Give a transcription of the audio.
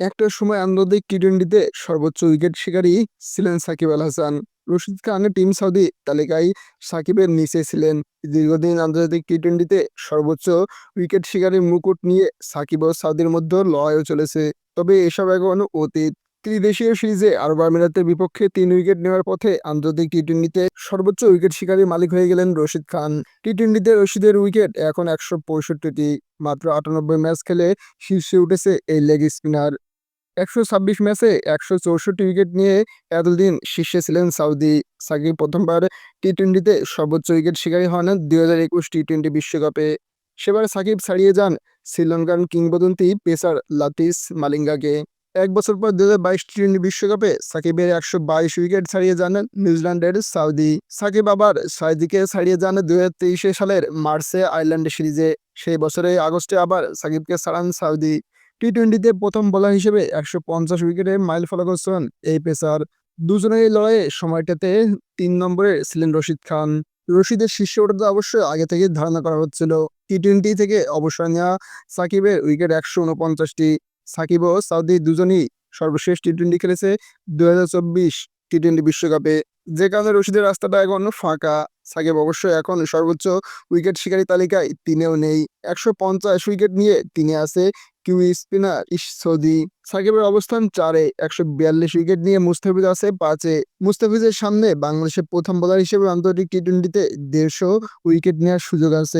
একটা সময় আন্তর্জাতিক টি টোয়েন্টিতে সর্বোচ্চ উইকেট শিকারী ছিলেন সাকিব আল হাসান। রশিদ খানের টিম সাউদি তালিকায় সাকিবের নিচে ছিলেন। দীর্ঘদিন আন্তর্জাতিক টি টোয়েন্টিতে সর্বোচ্চ উইকেট শিকারীর মুকুট নিয়ে সাকিব ও সাউদির মধ্যে লড়াইও চলেছে। তবে এসব এখন অতীত। ত্রিদেশীয় সিরিজে আরব আমিরাতের বিপক্ষে তিন উইকেট নেওয়ার পথে আন্তর্জাতিক টি টোয়েন্টিতে সর্বোচ্চ উইকেট শিকারীর মালিক হয়ে গেলেন রশিদ খান। টি টোয়েন্টিতে রশিদের উইকেট এখন একশো পঁয়ষট্টিটি, মাত্র আটানব্বই ম্যাচ খেলে শীর্ষে উঠেছে এই লেগ স্পিনার একশো ছাব্বিশ ম্যাচে একশো চৌষট্টি উইকেট নিয়ে এতদিন শীর্ষে ছিলেন সাউদি সাকিব। প্রথমবার টি টোয়েন্টিতে সর্বোচ্চ উইকেট শিকারী হন দুই হাজার একুশ টি টোয়েন্টি বিশ্বকাপে। সেবার সাকিব ছাড়িয়ে যান শ্রীলঙ্কান কিংবদন্তি পেসার লাতিস মালিঙ্গাকে। এক বছর পর দু হাজার বাইশ টি টোয়েন্টি বিশ্বকাপে সাকিবের একশো বাইশ উইকেট ছাড়িয়ে যান নিউজিল্যান্ডের সাউদি। সাকিব আবার সাইদিকে ছাড়িয়ে যান দুই হাজার তেইশে সালের মার্চে আয়ারল্যান্ড সিরিজে। সেই বছরের আগস্টে আবার সাকিবকে ছাড়ান সাউদি। টি টোয়েন্টিতে প্রথম বোলার হিসেবে একশো পঞ্চাশ উইকেটে মাইল ফলক হচ্ছেন। এই পেসার দুজনের এই লড়াইয়ে সময়টাতে তিন নম্বরে ছিলেন রশিদ খান। রশিদের শীর্ষে ওঠাতে অবশ্যই আগে থেকে ধারণা করা হচ্ছিল। টি টোয়েন্টি থেকে অবসর নেওয়া সাকিবের উইকেট একশো উনপঞ্চাশটি। সাকিব ও সাউদি দুজনই সর্বশেষ টি টোয়েন্টি খেলেছে। দু হাজার চব্বিশ টি টোয়েন্টি বিশ্বকাপে। যে কারণে রশিদের রাস্তাটা এখন ফাঁকা। সাকিব অবশ্য এখন সর্বোচ্চ উইকেট শিকারী তালিকায় তিনেও নেই। একশো পঞ্চাশ উইকেট নিয়ে তিনি আছে কিউই স্পিনার ইসদি। সৌদি সাকিবের অবস্থান চারে, একশো বিয়াল্লিশ উইকেট নিয়ে মুস্তাফিজ আছে পাঁচে। মুস্তাফিজের সামনে বাংলাদেশের প্রথম বোলার হিসেবে আন্তর্জাতিক টি টোয়েন্টিতে দেড়শো উইকেট নেওয়ার সুযোগ আছে।